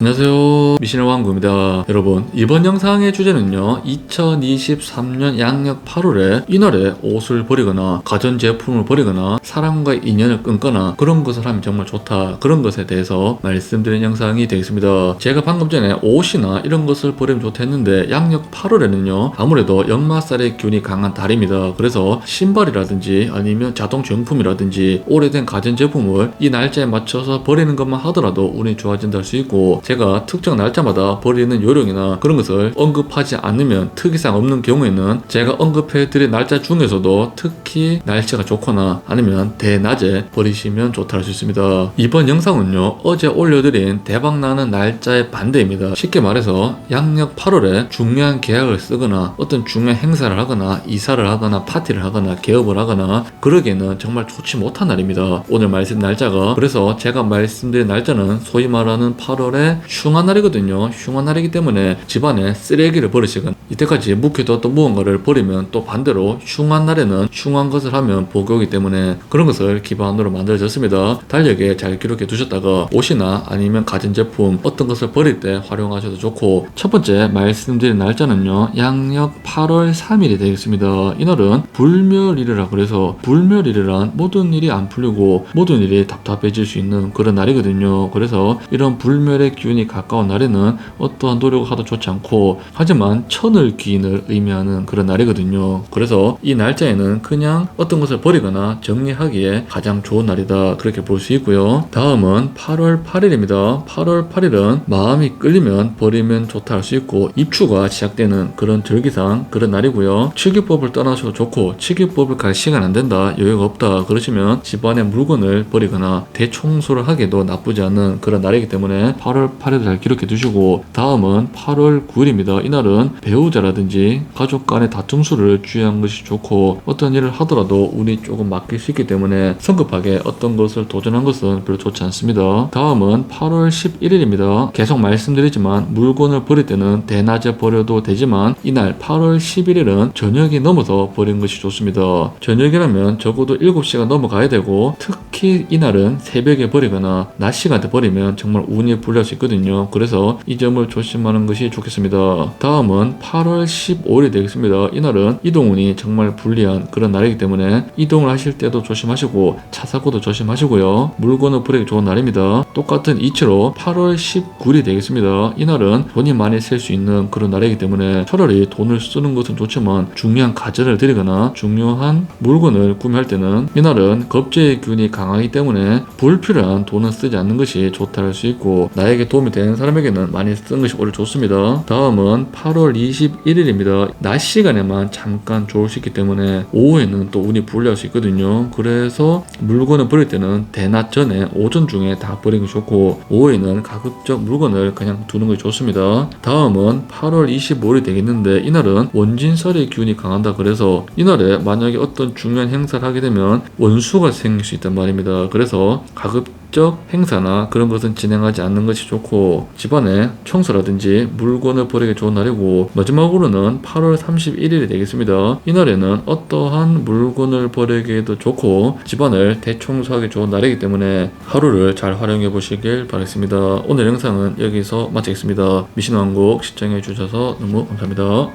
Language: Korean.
안녕하세요. 미신의 왕구입니다. 여러분 이번 영상의 주제는요 2023년 양력 8월에 이날에 옷을 버리거나 가전제품을 버리거나 사람과의 인연을 끊거나 그런 것을 하면 정말 좋다 그런 것에 대해서 말씀드린 영상이 되겠습니다. 제가 방금 전에 옷이나 이런 것을 버리면 좋다 했는데 양력 8월에는요 아무래도 역마살의 기운이 강한 달입니다. 그래서 신발이라든지 아니면 자동 정품이라든지 오래된 가전제품을 이 날짜에 맞춰서 버리는 것만 하더라도 운이 좋아진다 할 수 있고 제가 특정 날짜마다 버리는 요령이나 그런 것을 언급하지 않으면 특이사항 없는 경우에는 제가 언급해 드린 날짜 중에서도 특히 날짜가 좋거나 아니면 대낮에 버리시면 좋다 할 수 있습니다. 이번 영상은요 어제 올려드린 대박나는 날짜의 반대입니다. 쉽게 말해서 양력 8월에 중요한 계약을 쓰거나 어떤 중요한 행사를 하거나 이사를 하거나 파티를 하거나 개업을 하거나 그러기에는 정말 좋지 못한 날입니다. 오늘 말씀 날짜가 그래서 제가 말씀드린 날짜는 소위 말하는 8월 의 흉한 날이거든요. 흉한 날이기 때문에 집안에 쓰레기를 버리시건 이때까지 묵혀뒀던 무언가를 버리면 또 반대로 흉한 날에는 흉한 것을 하면 복이오기 때문에 그런 것을 기반으로 만들어졌습니다. 달력에 잘 기록해 두셨다가 옷이나 아니면 가전제품 어떤 것을 버릴 때 활용하셔도 좋고 첫 번째 말씀드린 날짜는요. 양력 8월 3일이 되겠습니다. 이날은 불멸일이라 그래서 불멸일이란 모든 일이 안 풀리고 모든 일이 답답해질 수 있는 그런 날이거든요. 그래서 이런 불멸의 기운 이 가까운 날에는 어떠한 노력을 하도 좋지 않고 하지만 천을 기인을 의미하는 그런 날이거든요. 그래서 이 날짜에는 그냥 어떤 것을 버리거나 정리하기에 가장 좋은 날이다 그렇게 볼 수 있고요. 다음은 8월 8일입니다. 8월 8일은 마음이 끌리면 버리면 좋다 할 수 있고 입추가 시작되는 그런 절기상 그런 날이고요. 치기법을 떠나셔도 좋고 치기법을 갈 시간 안 된다 여유가 없다 그러시면 집안의 물건을 버리거나 대청소를 하기도 나쁘지 않은 그런 날이기 때문에 8월 8일 잘 기록해 두시고 다음은 8월 9일입니다. 이날은 배우자라든지 가족 간의 다툼 수를 주의한 것이 좋고 어떤 일을 하더라도 운이 조금 맡길 수 있기 때문에 성급하게 어떤 것을 도전한 것은 별로 좋지 않습니다. 다음은 8월 11일입니다. 계속 말씀드리지만 물건을 버릴 때는 대낮에 버려도 되지만 이날 8월 11일은 저녁이 넘어서 버리는 것이 좋습니다. 저녁이라면 적어도 7시가 넘어가야 되고 특히 이날은 새벽에 버리거나 낮 시간대 버리면 정말 운이 불리할 수 있거든요. 그래서 이 점을 조심하는 것이 좋겠습니다. 다음은 8월 15일이 되겠습니다. 이날은 이동운이 정말 불리한 그런 날이기 때문에 이동을 하실 때도 조심하시고 차 사고도 조심하시고요. 물건을 버리기 좋은 날입니다. 똑같은 이치로 8월 19일이 되겠습니다. 이날은 돈이 많이 셀 수 있는 그런 날이기 때문에 차라리 돈을 쓰는 것은 좋지만 중요한 가전을 드리거나 중요한 물건을 구매할 때는 이날은 겁제의 균이 강하기 때문에 불필요한 돈은 쓰지 않는 것이 좋다 할 수 있고 나에게 도움이 되는 사람에게는 많이 쓰는 것이 오히려 좋습니다. 다음은 8월 21일입니다. 낮 시간에만 잠깐 좋을 수 있기 때문에 오후에는 또 운이 불리할 수 있거든요. 그래서 물건을 버릴 때는 대낮 전에 오전 중에 다 버리는 게 좋고 오후에는 가급적 물건을 그냥 두는 것이 좋습니다. 다음은 8월 25일이 되겠는데 이날은 원진설의 기운이 강한다 그래서 이날에 만약에 어떤 중요한 행사를 하게 되면 원수가 생길 수 있단 말입니다. 그래서 가급 적 행사나 그런 것은 진행하지 않는 것이 좋고 집안에 청소라든지 물건을 버리기 좋은 날이고 마지막으로는 8월 31일이 되겠습니다. 이날에는 어떠한 물건을 버리기에도 좋고 집안을 대청소하기 좋은 날이기 때문에 하루를 잘 활용해 보시길 바라겠습니다. 오늘 영상은 여기서 마치겠습니다. 미신왕국 시청해 주셔서 너무 감사합니다.